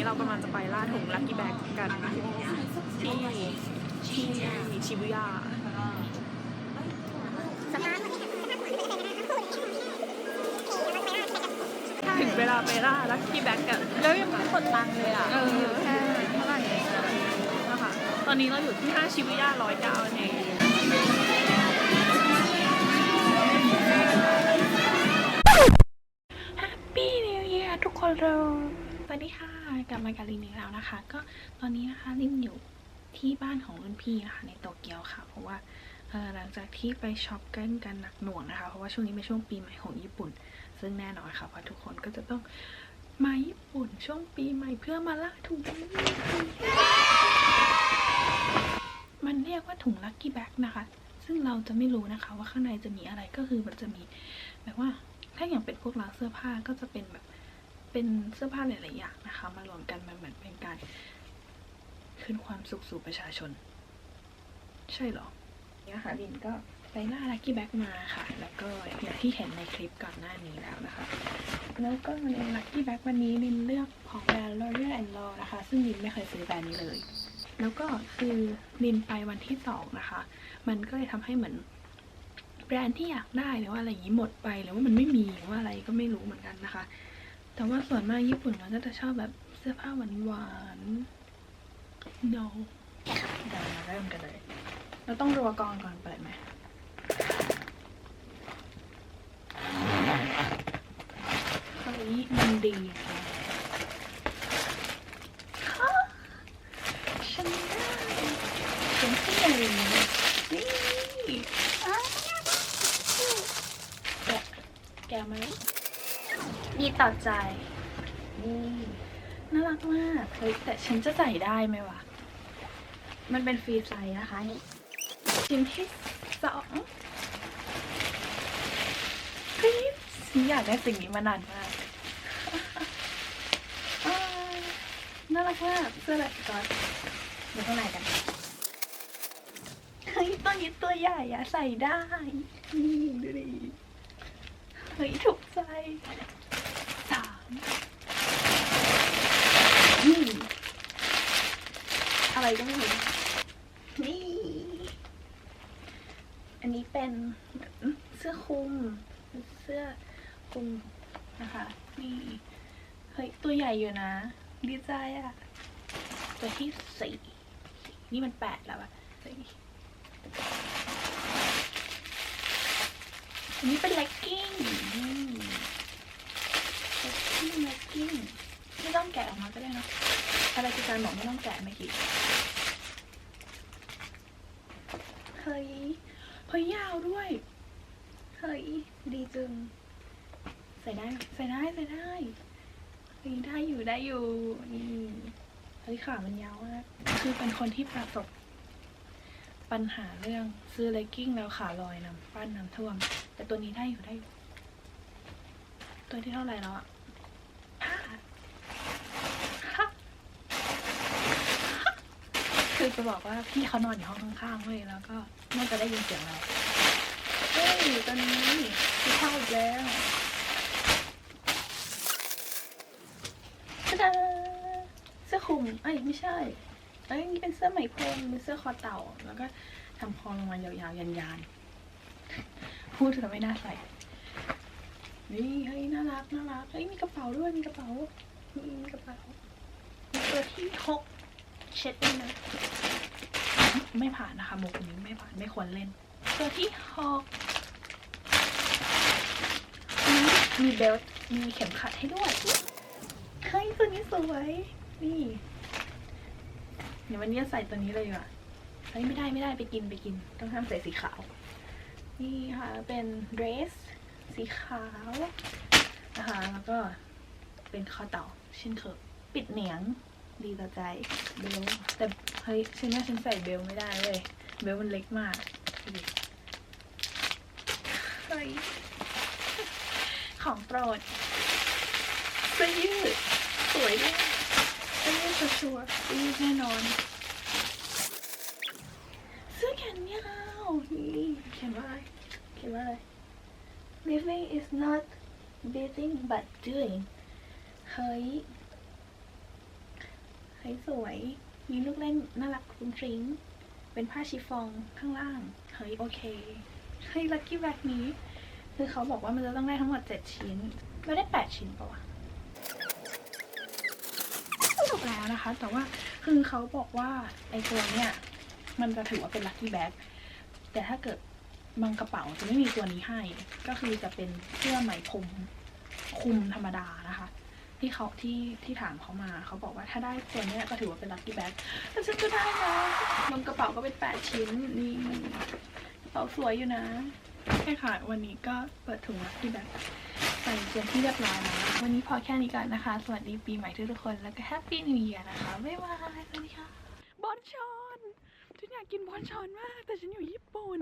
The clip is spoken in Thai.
นี้เรากำลังจะไปล่าถุงลักกี้แบ็กกันที่ที่ชิบุย่าถึงเวลาไปล่าลักกี้แบ็กกันแล้วยังไม่กดตังค์เลยอะเออแค่เท่าไหร่เองนะคะตอนนี้เราอยู่ที่ห้าชิบุย่าร้อยเก้าเอง Happy New Year ทุกคนเรา สวัสดีค่ะกลับมากับลินอีกแล้วนะคะ ก็ตอนนี้นะคะลินอยู่ที่บ้านของรุ่นพี่นะคะในโตเกียวค่ะ เพราะว่าหลังจากที่ไปช็อปกันกันหนักหน่วงนะคะ เพราะว่าช่วงนี้เป็นช่วงปีใหม่ของญี่ปุ่น ซึ่งแน่นอนค่ะว่าทุกคนก็จะต้องมาญี่ปุ่นช่วงปีใหม่เพื่อมาล่าถุงมันเรียกว่าถุงลั c กี้แบ็กนะคะ ซึ่งเราจะไม่รู้นะคะว่าข้างในจะมีอะไรก็คือมันจะมีแบบว่าถ้าอย่างเป็นพวกร้านเสื้อผ้าก็จะเป็นแบบ เป็นเสื้อผ้าหลายๆอย่างนะคะมารวมกันมันเหมือนเป็นการคืนความสุขสู่ประชาชน ใช่หรอเนี่ยค่ะลินก็ไปล่าลักกี้แบ็กมาค่ะ แล้วก็อย่างที่เห็นในคลิปก่อนหน้านี้แล้วนะคะ แล้วก็ในลักกี้แบ็กวันนี้ลินเลือกของแบรนด์ L'Oreal and Law นะคะ ซึ่งลินไม่เคยซื้อแบรนด์นี้เลย แล้วก็คือลินไปวันที่สองนะคะ มันก็เลยทำให้เหมือนแบรนด์ที่อยากได้หรือว่าอะไรอย่างนี้หมดไปหรือว่ามันไม่มีหรือว่าอะไรก็ไม่รู้เหมือนกันนะคะ แต่ว่าส่วนมากญี่ปุ่นมันก็จะชอบแบบเสื้อผ้าหวานหวานๆ no เดี๋ยวมาเริ่มกันเลย เราต้องรัวกรองก่อนเปิดไหมเฮ้ยมันดีค่ะฮะฉันได้ฉันที่หนึ่งนี่แกะแกะมาแล้ว ดีต่อใจ นี่น่ารักมากเฮ้ยแต่ฉันจะใส่ได้ไหมวะ มันเป็นฟรีไซส์นะคะนี่ชิ้นที่สองเฮ้ยฉันอยากได้สิ่งนี้มานานมากน่ารักมากเสื้อแบบก่อนดูข้างในกันเฮ้ยตัวนี้ตัวใหญ่อะใส่ได้นี่ดูดิเฮ้ยถูกใจสามนี่อะไรก็ไม่รู้นี่ อันนี้ เป็นเสื้อคลุม เสื้อคลุมนะคะนี่เฮ้ยตัวใหญ่อยู่นะ ดีใจอะตัวที่สี่นี่มันแปดแล้วอะสี่อันนี้เป็นเลกกิ้งเลกกิ้งเลกกิ้งไม่ต้องแกะออกมาก็ได้นะอะไรคือการบอกไม่ต้องแกะเมื่อกี้เฮ้ย เฮ้ยยาวด้วย เฮ้ย ดีจึงใส่ได้ ใส่ได้ ใส่ได้เฮ้ยได้อยู่ได้อยู่ นี่ เฮ้ยขามันยาวมาก คือเป็นคนที่ประสบ ปัญหาเรื่องซื้อเลกกิ้งแล้วขาลอยน้ำปั้นน้ำท่วม แต่ตัวนี้ได้อยู่ได้อยู่ ตัวที่เท่าไหร่แล้วอะห้าห้าคือ จะบอกว่าพี่เขานอนอยู่ห้องข้างๆเว้ยแล้วก็น่าจะได้ยินเสียงเราเฮ้ยตัวนี้คือเข้าอีกแล้วตะดาเสื้อคลุมเอ้ยไม่ใช่เอ้ยนี่เป็นเสื้อไหมพรมเป็นเสื้อคอเต่า แล้วก็ทำคอลงมายาวๆยันๆพูดถึงไม่น่าใส่นี่เฮ้ยน่ารักน่ารักเฮ้ยมีกระเป๋าด้วยมีกระเป๋ามีกระเป๋าตัวที่หกเช็ดด้วยนะ ไม่ผ่านนะคะหมุกนี้ไม่ผ่านไม่ควรเล่น ตัวที่หกอันนี้มีเบลต์มีเข็มขัดให้ด้วยเฮ้ยตัวนี้สวยนี่เดี๋ยววันนี้ใส่ตัวนี้เลยดีกว่าเฮ้ยไม่ได้ไม่ได้ไปกินไปกิน ต้องห้ามใส่สีขาว นี่ค่ะเป็นเดรสสีขาวนะคะแล้วก็เป็นคอเต่าเช่นเคยปิดเหนียง ดีต่อใจเบลแต่เฮ้ยฉันว่าฉันใส่เบลไม่ได้เลยเบลมันเล็กมากดูดิเฮ้ยของโปรดเสื้อยืดสวยด้วยเสื้อยืดชัวร์ๆเสื้อยืดแน่นอนเสื้อแขนยาวนี่เขียนว่าอะไรเขียนว่าอะไร living is not breathing but doing เฮ้ย สวย มีลูกเล่นน่ารักฟรุ้งริ้ง เป็นผ้าชิฟองข้างล่าง เฮ้ยโอเคเฮ้ลัคกี้แบ็กนี้ คือเขาบอกว่ามันจะต้องได้ทั้งหมด 7 ชิ้น เราได้ 8 ชิ้นปะวะจบแล้วนะคะ แต่ว่าคือเขาบอกว่าไอ้ตัวเนี้ยมันจะถือว่าเป็นลัคกี้แบ็กแต่ถ้าเกิดบางกระเป๋าจะไม่มีตัวนี้ให้ ก็คือจะเป็นเสื้อไหมพรมคุมธรรมดานะคะ ที่เขาที่ที่ถามเขามาเขาบอกว่าถ้าได้ตัวเนี้ยก็ถือว่าเป็นลัคกี้แบ็กแต่ฉันก็ได้นะบางกระเป๋าก็เป็น8ชิ้นนี่กระเป๋าสวยอยู่นะใช่ค่ะ วันนี้ก็เปิดถุงลัคกี้แบ็กใส่เป็นที่เรียบร้อยแล้ววันนี้พอแค่นี้ก่อนนะคะ สวัสดีปีใหม่ทุกคนแล้วก็แฮปปี้นิว e ย r นะคะบ๊ายบายสวัสดีค่ะบอนชอนฉันอยากกินบอนชอนมาก แต่ฉันอยู่ญี่ปุ่น